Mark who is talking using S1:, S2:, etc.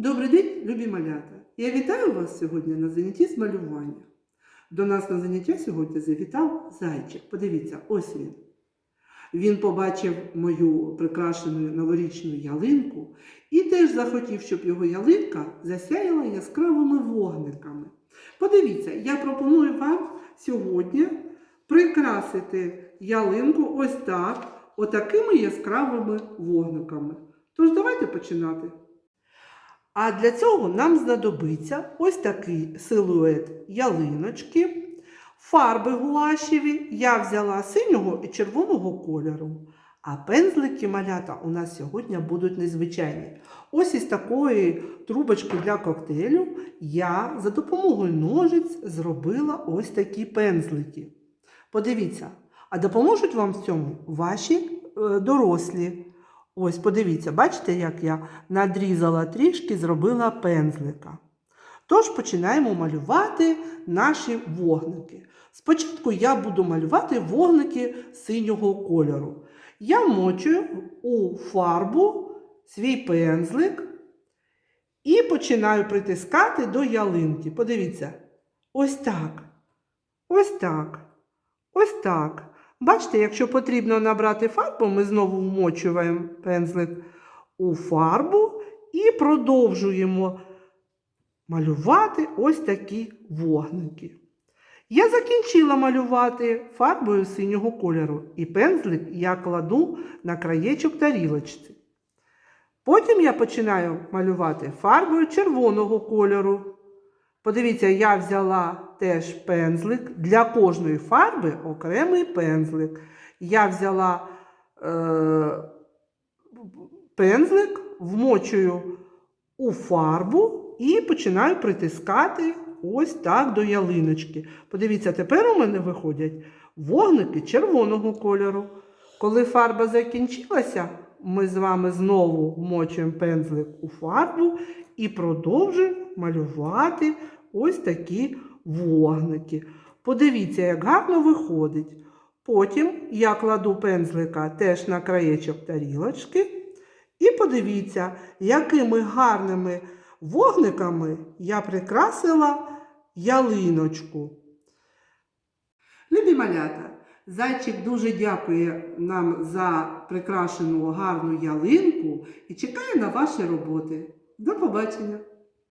S1: Добрий день, любі малята! Я вітаю вас сьогодні на занятті з малювання. До нас на заняття сьогодні завітав зайчик. Подивіться, ось він. Він побачив мою прикрашену новорічну ялинку і теж захотів, щоб його ялинка засяяла яскравими вогниками. Подивіться, я пропоную вам сьогодні прикрасити ялинку ось так, отакими яскравими вогниками. Тож давайте починати. А для цього нам знадобиться ось такий силует ялиночки, фарби гуашеві. Я взяла синього і червоного кольору. А пензлики малята у нас сьогодні будуть незвичайні. Ось із такої трубочки для коктейлю я за допомогою ножиць зробила ось такі пензлики. Подивіться, а допоможуть вам в цьому ваші е, дорослі. Ось, подивіться, бачите, як я надрізала трішки, зробила пензлика. Тож починаємо малювати наші вогники. Спочатку я буду малювати вогники синього кольору. Я вмочую у фарбу свій пензлик і починаю притискати до ялинки. Подивіться, ось так, ось так, ось так. Бачите, якщо потрібно набрати фарбу, ми знову вмочуємо пензлик у фарбу і продовжуємо малювати ось такі вогники. Я закінчила малювати фарбою синього кольору, і пензлик я кладу на краєчок тарілочці. Потім я починаю малювати фарбою червоного кольору. Подивіться, я взяла теж пензлик. Для кожної фарби окремий пензлик. Я взяла е, пензлик, вмочую у фарбу і починаю притискати ось так до ялиночки. Подивіться, тепер у мене виходять вогники червоного кольору. Коли фарба закінчилася, ми з вами знову вмочуємо пензлик у фарбу і продовжуємо малювати ось такі вогники. Подивіться, як гарно виходить. Потім я кладу пензлика теж на краєчок тарілочки. І подивіться, якими гарними вогниками я прикрасила ялиночку. Любі малята, зайчик дуже дякує нам за прикрашену гарну ялинку і чекає на ваші роботи. До побачення!